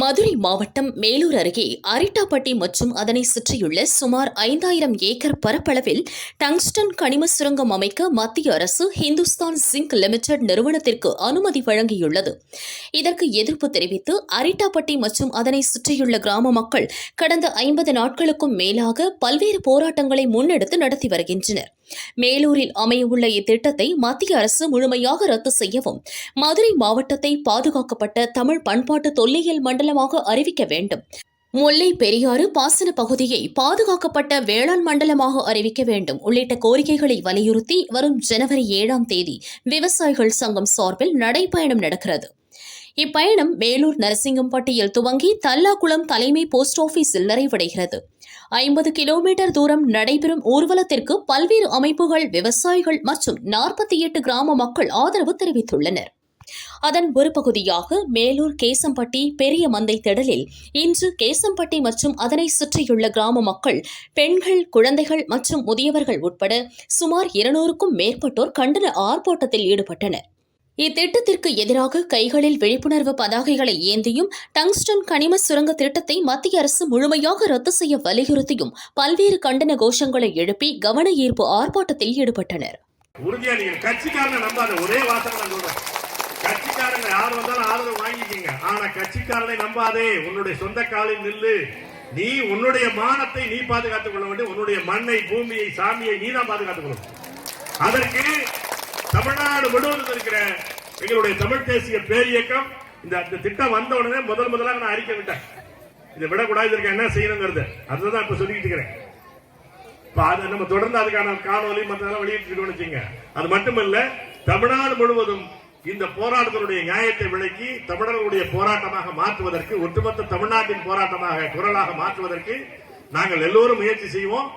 மதுரை மாவட்டம் மேலூர் அருகே அரிட்டாப்பட்டி மற்றும் அதனை சுற்றியுள்ள சுமார் ஐந்தாயிரம் ஏக்கர் பரப்பளவில் டங்ஸ்டன் கனிம சுரங்கம் அமைக்க மத்திய அரசு ஹிந்துஸ்தான் ஜிங்க் லிமிடெட் நிறுவனத்திற்கு அனுமதி வழங்கியுள்ளது. இதற்கு எதிர்ப்பு தெரிவித்து அரிட்டாப்பட்டி மற்றும் அதனை சுற்றியுள்ள கிராம மக்கள் கடந்த ஐம்பது நாட்களுக்கும் மேலாக பல்வேறு போராட்டங்களை முன்னெடுத்து நடத்தி வருகின்றனர். மேலூரில் அமையவுள்ள இத்திட்டத்தை மத்திய அரசு முழுமையாக ரத்து செய்யவும் மதுரை மாவட்டத்தை பாதுகாக்கப்பட்ட தமிழ் பண்பாட்டு தொல்லியல் மண்டலமாக அறிவிக்க வேண்டும். முல்லை பெரியாறு பாசன பகுதியை பாதுகாக்கப்பட்ட வேளாண் மண்டலமாக அறிவிக்க வேண்டும். உள்ளிட்ட கோரிக்கைகளை வலியுறுத்தி வரும் ஜனவரி ஏழாம் தேதி விவசாயிகள் சங்கம் சார்பில் நடைபயணம் நடக்கிறது. இப்பயணம் வேலூர் நரசிங்கம்பட்டியில் துவங்கி தல்லாக்குளம் தலைமை போஸ்ட் ஆபீஸில் நிறைவடைகிறது. ஐம்பது கிலோமீட்டர் தூரம் நடைபெறும் ஊர்வலத்திற்கு பல்வேறு அமைப்புகள் விவசாயிகள் மற்றும் நாற்பத்தி எட்டு கிராம மக்கள் ஆதரவு தெரிவித்துள்ளனர். அதன் ஒரு பகுதியாக மேலூர் கேசம்பட்டி பெரிய மந்தை திடலில் இன்று கேசம்பட்டி மற்றும் அதனை சுற்றியுள்ள கிராம மக்கள் பெண்கள் குழந்தைகள் மற்றும் முதியவர்கள் உட்பட சுமார் இருநூறுக்கும் மேற்பட்டோர் கண்டன ஆர்ப்பாட்டத்தில் ஈடுபட்டனர். இத்திட்டத்திற்கு எதிராக கைகளில் விழிப்புணர்வு பதாகைகளை ஏந்தியும் டங்ஸ்டன் கனிம சுரங்க திட்டத்தை மத்திய அரசு முழுமையாக ரத்து செய்ய வலியுறுத்தியும் பல்வேறு கண்டன கோஷங்களை எழுப்பி கவன ஈர்ப்பு ஆர்ப்பாட்டத்தில் ஈடுபட்டனர். ஒரே கட்சிக்காரங்க யார் வந்தாலும் ஆதரவு வாங்கிக்கீங்க. ஆனா கட்சிக்காரனை நம்பாதே. உன்னுடைய சொந்த காலில் நில்லு. நீ உன்னுடைய மானத்தை நீ பாதுகாத்துக் கொள்ள வேண்டும். உன்னுடைய மண்ணை பூமியை சாமியை நீ தான் பாதுகாத்துக் கொள்ளணும். அதற்கு தமிழ்நாடு முழுவதும் இருக்கிற எங்களுடைய தமிழ் தேசிய பேரியக்கம் இந்த இந்த திட்டம் வந்த உடனே முதல் முதலாக நான் அறிக்கை விட்டேன். இதை விடக்கூடாது இதற்கு என்ன செய்யணுங்கிறது. அதுதான் இப்ப சொல்லிக்கிட்டு இருக்கிறேன். அது நம்ம தொடர்ந்து அதுக்கான காணொலி மற்றதெல்லாம் வெளியிட்டு வச்சுங்க அது மட்டுமல்ல தமிழ்நாடு முழுவதும் இந்த போராட்டத்தினுடைய நியாயத்தை விளக்கி தமிழர்களுடைய போராட்டமாக மாற்றுவதற்கு ஒட்டுமொத்த தமிழ்நாட்டின் போராட்டமாக குரலாக மாற்றுவதற்கு நாங்கள் எல்லோரும் முயற்சி செய்வோம்.